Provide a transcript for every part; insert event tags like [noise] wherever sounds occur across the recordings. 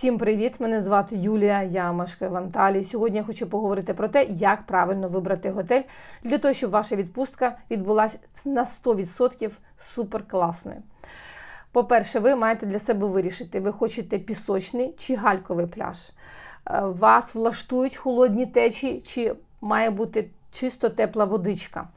Всім привіт! Мене звати Юлія. Я мешкаю в Анталії. Сьогодні я хочу поговорити про те, як правильно вибрати готель для того, щоб ваша відпустка відбулася на 100% супер класною. По-перше, ви маєте для себе вирішити, ви хочете пісочний чи гальковий пляж. Е, Вас влаштують холодні течії, чи має бути чисто тепла водичка.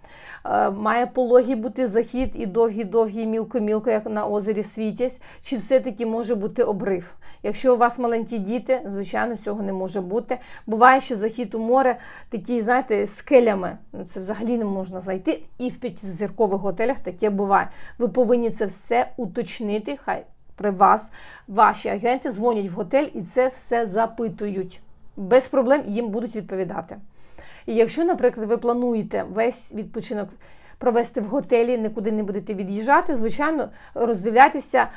Е, Має пологий бути захід і довгий-довгий мілко-мілко, як на озері Світязь, чи все-таки може бути обрив. Якщо у вас маленькі діти, звичайно, цього не може бути. Буває, що захід у море такий, знаєте, скелями. Це взагалі не можна зайти. І в п'ятизіркових готелях таке буває. Ви повинні це все уточнити. Хай при вас ваші агенти дзвонять в готель і це все запитують. Без проблем їм будуть відповідати. І якщо, наприклад, ви плануєте весь відпочинок провести в готелі, нікуди не будете від'їжджати, звичайно, роздивляйтеся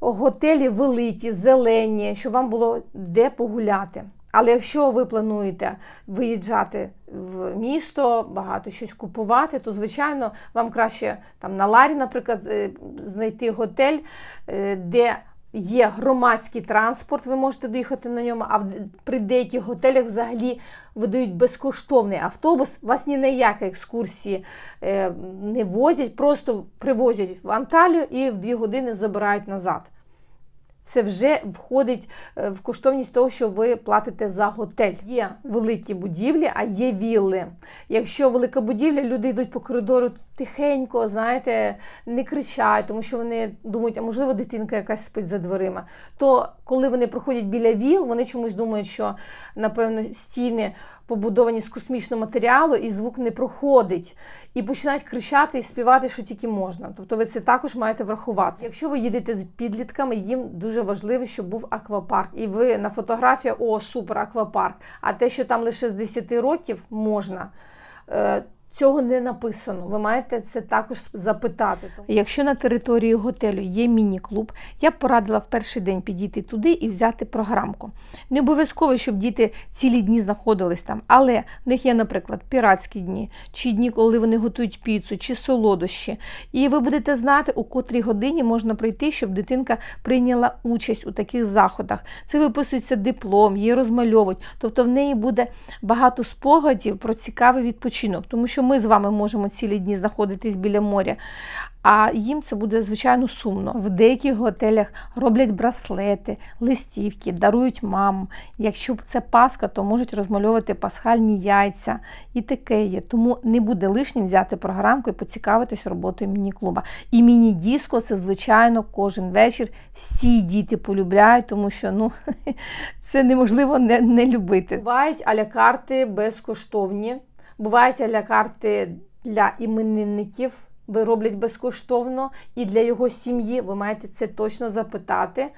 готелі великі, зелені, щоб вам було де погуляти. Але якщо ви плануєте виїжджати в місто, багато щось купувати, то звичайно вам краще там на Ларі, наприклад, е, знайти готель, е, де є громадський транспорт, ви можете доїхати на ньому, а при деяких готелях взагалі видають безкоштовний автобус. Вас ні на які екскурсії е, не возять, просто привозять в Анталію і в дві години забирають назад. Це вже входить е, в коштовність того, що ви платите за готель. Є великі будівлі, а є вілли. Якщо велика будівля, люди йдуть по коридору тихенько, знаєте, не кричать, тому що вони думають, а можливо дитинка якась спить за дверима. То коли вони проходять біля віл, вони чомусь думають, що напевно стіни побудовані з космічного матеріалу, і звук не проходить. І починають кричати і співати, що тільки можна. Тобто ви це також маєте врахувати. Якщо ви їдете з підлітками, їм дуже важливо, щоб був аквапарк. І ви на фотографія о, супер, аквапарк. А те, що там лише з 10 років можна. Цього не написано. Ви маєте це також запитати. Якщо на території готелю є міні-клуб, я б порадила в перший день підійти туди і взяти програмку. Не обов'язково, щоб діти цілі дні знаходились там, але в них є, наприклад, піратські дні, чи дні, коли вони готують піцу, чи солодощі. І ви будете знати, у котрій годині можна прийти, щоб дитинка прийняла участь у таких заходах. Це виписується диплом, її розмальовують. Тобто в неї буде багато спогадів про цікавий відпочинок, тому що ми з вами можемо цілі дні знаходитись біля моря. А їм це буде звичайно сумно. В деяких готелях роблять браслети, листівки, дарують мамам. Якщо це паска, то можуть розмальовувати пасхальні яйця і таке є. Тому не буде лишнім взяти програмку і поцікавитись роботою міні-клуба. І міні-диско це, звичайно, кожен вечір всі діти полюбляють, тому що ну, [laughs] це неможливо не, не любити. Бувають аля-карти безкоштовні, бувають аля-карти для іменинників. Ви роблять безкоштовно і для його сім'ї ви маєте це точно запитати.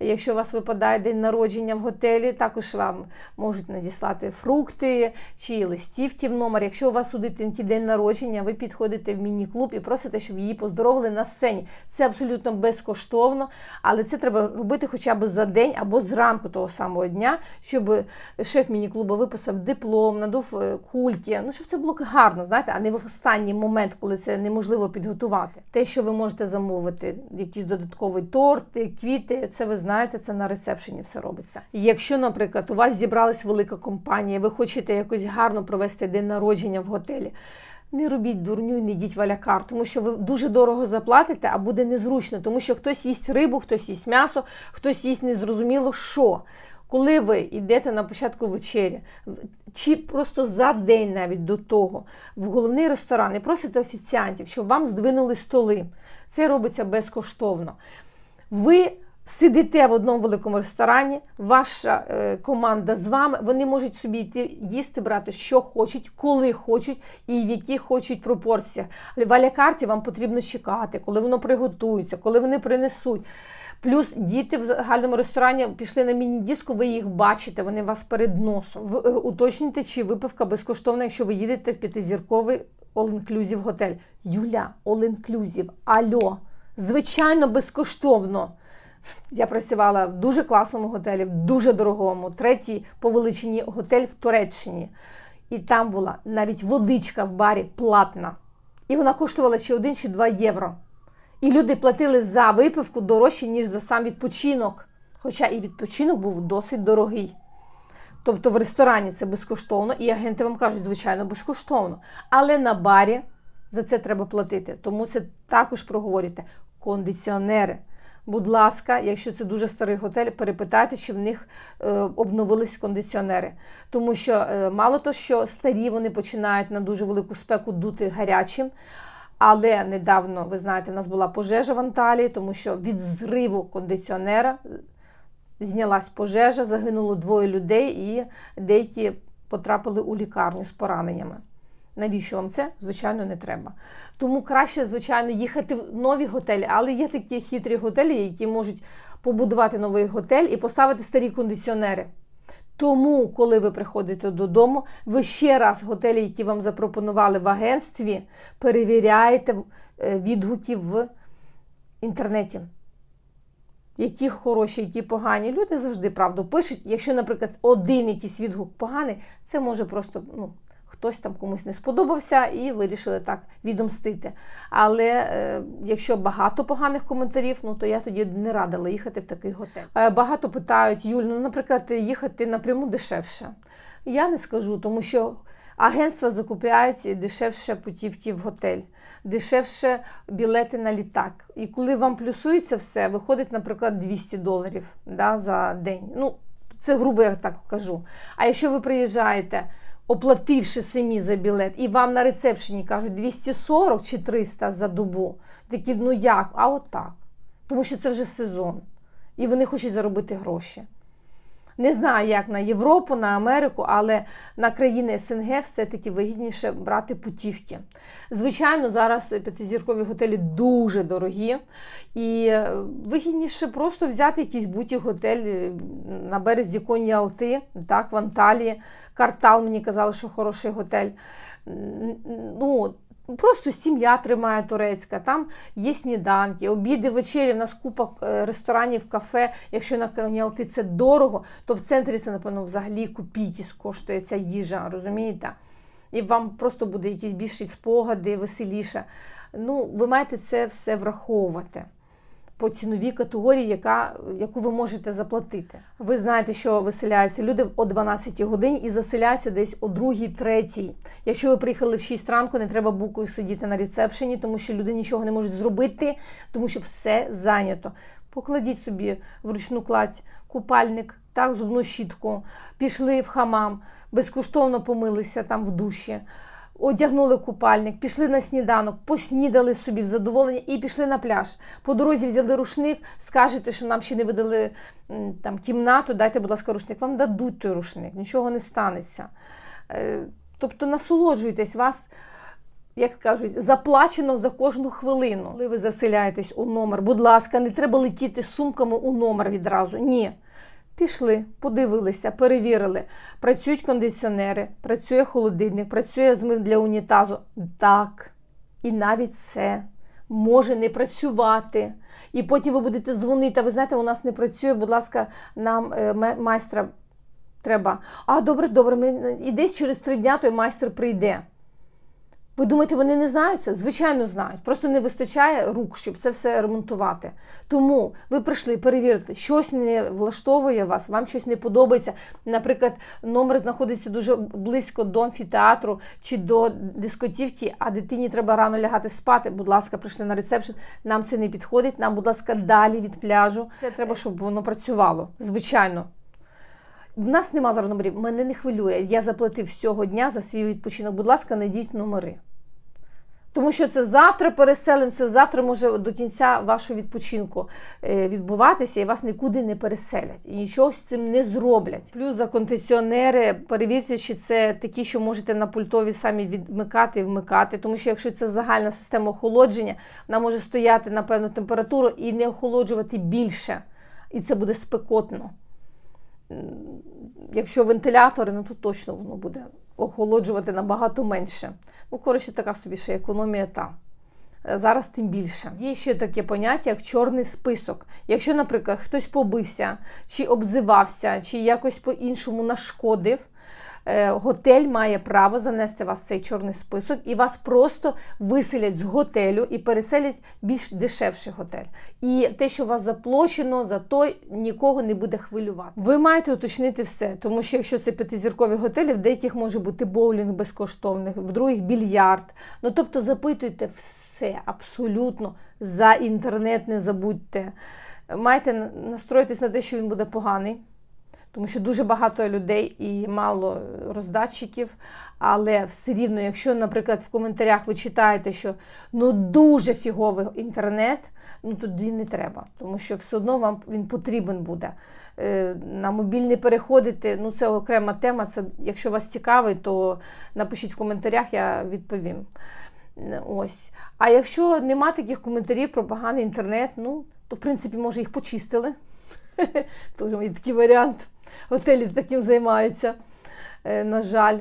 Якщо у вас випадає день народження в готелі, також вам можуть надіслати фрукти чи листівки в номер. Якщо у вас у дитинки день народження, ви підходите в міні-клуб і просите, щоб її поздоровили на сцені. Це абсолютно безкоштовно, але це треба робити хоча б за день або зранку того самого дня, щоб шеф міні-клубу виписав диплом, надув е, кульки. Ну, щоб це було гарно, знаєте, а не в останній момент, коли це неможливо підготувати. Те, що ви можете замовити, якийсь додатковий торт, квіти, це ви знаєте, це на ресепшені все робиться. Якщо, наприклад, у вас зібралась велика компанія, ви хочете якось гарно провести день народження в готелі. Не робіть дурню не йдіть валякар, тому що ви дуже дорого заплатите, а буде незручно, тому що хтось їсть рибу, хтось їсть м'ясо, хтось їсть незрозуміло що. Коли ви йдете на початку вечері, чи просто за день навіть до того, в головний ресторан і просите офіціантів, щоб вам здвинули столи. Це робиться безкоштовно. Ви сидите в одному великому ресторані, ваша е, команда з вами, вони можуть собі йти їсти, брати, що хочуть, коли хочуть і в яких хочуть пропорціях. В алякарті вам потрібно чекати, коли воно приготується, коли вони принесуть. Плюс діти в загальному ресторані пішли на міні-диску, ви їх бачите, вони вас перед носом. Ви е, уточнюйте, чи випивка безкоштовна, якщо ви їдете в п'ятизірковий all-inclusive готель. Юля, all-inclusive, альо, звичайно, безкоштовно. Я працювала в дуже класному готелі, в дуже дорогому, третій по величині готель в Туреччині. І там була навіть водичка в барі платна. І вона коштувала чи 1, чи 2 євро. І люди платили за випивку дорожче, ніж за сам відпочинок. Хоча і відпочинок був досить дорогий. Тобто в ресторані це безкоштовно, і агенти вам кажуть, звичайно, безкоштовно. Але на барі за це треба платити. Тому це також проговорюйте. Кондиціонери. Будь ласка, якщо це дуже старий готель, перепитайте, чи в них е, обновились кондиціонери. Тому що е, мало то, що старі вони починають на дуже велику спеку дути гарячим. Але недавно, ви знаєте, у нас була пожежа в Анталії, тому що від зриву кондиціонера знялась пожежа, загинуло двоє людей, і деякі потрапили у лікарню з пораненнями. Навіщо вам це? Звичайно, не треба. Тому краще, звичайно, їхати в нові готелі, але є такі хитрі готелі, які можуть побудувати новий готель і поставити старі кондиціонери. Тому, коли ви приходите додому, ви ще раз готелі, які вам запропонували в агентстві, перевіряєте е, відгуки в інтернеті. Які хороші, які погані. Люди завжди правду пишуть. Якщо, наприклад, один якийсь відгук поганий, це може просто ну, хтось там комусь не сподобався і вирішили так відомстити. Але е, якщо багато поганих коментарів, ну то я тоді не радила їхати в такий готель. Е, багато питають, Юль, ну, наприклад, їхати напряму дешевше. Я не скажу, тому що агентства закупляють дешевше путівки в готель, дешевше білети на літак. І коли вам плюсується все, виходить, наприклад, 200 доларів да, за день. Ну, це грубо я так кажу. А якщо ви приїжджаєте, оплативши самі за білет, і вам на рецепшені кажуть 240 чи 300 за добу, такі, ну як? А от так. Тому що це вже сезон. І вони хочуть заробити гроші. Не знаю, як на Європу, на Америку, але на країни СНГ все-таки вигідніше брати путівки. Звичайно, зараз п'ятизіркові готелі дуже дорогі, і вигідніше просто взяти якийсь будь готель на березі Коні Алти, так, в Анталії. Картал мені казали, що хороший готель. Ну, Просто сім'я тримає турецька, там є сніданки, обіди, вечері, в нас купа ресторанів, кафе. Якщо на каніалти це дорого, то в центрі це, напевно, взагалі копійки коштує ця їжа, розумієте? І вам просто буде якісь більші спогади, веселіше. Ну, ви маєте це все враховувати по ціновій категорії, яка, яку ви можете заплатити. Ви знаєте, що виселяються люди о 12 годині і заселяються десь о 2-3. Якщо ви приїхали в 6 ранку, не треба букою сидіти на рецепшені, тому що люди нічого не можуть зробити, тому що все зайнято. Покладіть собі в ручну кладь купальник, так, зубну щітку, пішли в хамам, безкоштовно помилися там в душі одягнули купальник, пішли на сніданок, поснідали собі в задоволення і пішли на пляж. По дорозі взяли рушник, скажете, що нам ще не видали там кімнату, дайте, будь ласка, рушник. Вам дадуть той рушник, нічого не станеться. Е, тобто насолоджуйтесь вас. Як кажуть, заплачено за кожну хвилину. Коли ви заселяєтесь у номер, будь ласка, не треба летіти сумками у номер відразу. Ні. Пішли, подивилися, перевірили. Працюють кондиціонери, працює холодильник, працює змив для унітазу. Так. І навіть це може не працювати. І потім ви будете дзвонити, а ви знаєте, у нас не працює, будь ласка, нам е, майстра треба. А добре, добре, ми... і десь через три дня той майстер прийде. Ви думаєте, вони не знають це? Звичайно, знають. Просто не вистачає рук, щоб це все ремонтувати. Тому ви прийшли перевірити, щось не влаштовує вас, вам щось не подобається. Наприклад, номер знаходиться дуже близько до амфітеатру чи до дискотівки, а дитині треба рано лягати спати. Будь ласка, прийшли на ресепшн. Нам це не підходить. Нам, будь ласка, далі від пляжу. Це треба, щоб воно працювало. Звичайно. В нас нема зараз номерів, мене не хвилює. Я заплатив всього дня за свій відпочинок. Будь ласка, знайдіть номери. Тому що це завтра переселимося, завтра може до кінця вашого відпочинку е, відбуватися і вас нікуди не переселять. І нічого з цим не зроблять. Плюс за кондиціонери, перевірте, чи це такі, що можете на пультові самі відмикати і вмикати. Тому що якщо це загальна система охолодження, вона може стояти на певну температуру і не охолоджувати більше. І це буде спекотно. Якщо вентилятори, ну то точно воно буде охолоджувати набагато менше. Ну, коротше, така собі ще економія та. Е, зараз тим більше. Є ще таке поняття, як чорний список. Якщо, наприклад, хтось побився, чи обзивався, чи якось по-іншому нашкодив, готель має право занести вас в цей чорний список і вас просто виселять з готелю і переселять більш дешевший готель. І те, що вас заплачено, за той нікого не буде хвилювати. Ви маєте уточнити все, тому що якщо це п'ятизіркові готелі, в деяких може бути боулінг безкоштовний, в других більярд. Ну тобто запитуйте все абсолютно за інтернет, не забудьте. Маєте настроїтись на те, що він буде поганий. Тому що дуже багато людей і мало роздатчиків, але все рівно, якщо, наприклад, в коментарях ви читаєте, що ну дуже фіговий інтернет, ну тоді не треба, тому що все одно вам він потрібен буде. Е, На мобільний переходити, ну це окрема тема. Це якщо вас цікавить, то напишіть в коментарях, я відповім. Ось. А якщо нема таких коментарів про поганий інтернет, ну то в принципі може їх почистили. [laughs] Тоже є такий варіант. Готелі таким займаються, е, на жаль.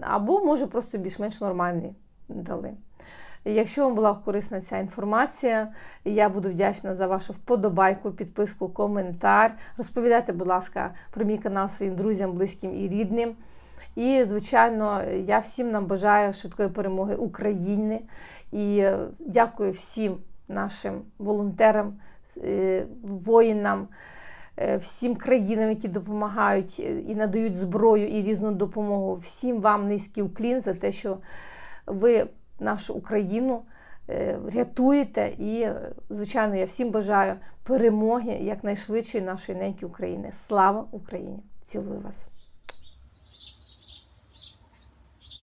Або може просто більш-менш нормальний дали. Якщо вам була корисна ця інформація, я буду вдячна за вашу вподобайку, підписку, коментар. Розповідайте, будь ласка, про мій канал своїм друзям, близьким і рідним. І, звичайно, я всім нам бажаю швидкої перемоги України. І е, дякую всім нашим волонтерам, е, воїнам, всім країнам, які допомагають е, і надають зброю і різну допомогу. Всім вам низький уклін за те, що ви нашу Україну е, рятуєте. І, е, звичайно, я всім бажаю перемоги якнайшвидшої нашої неньки України. Слава Україні! Цілую вас!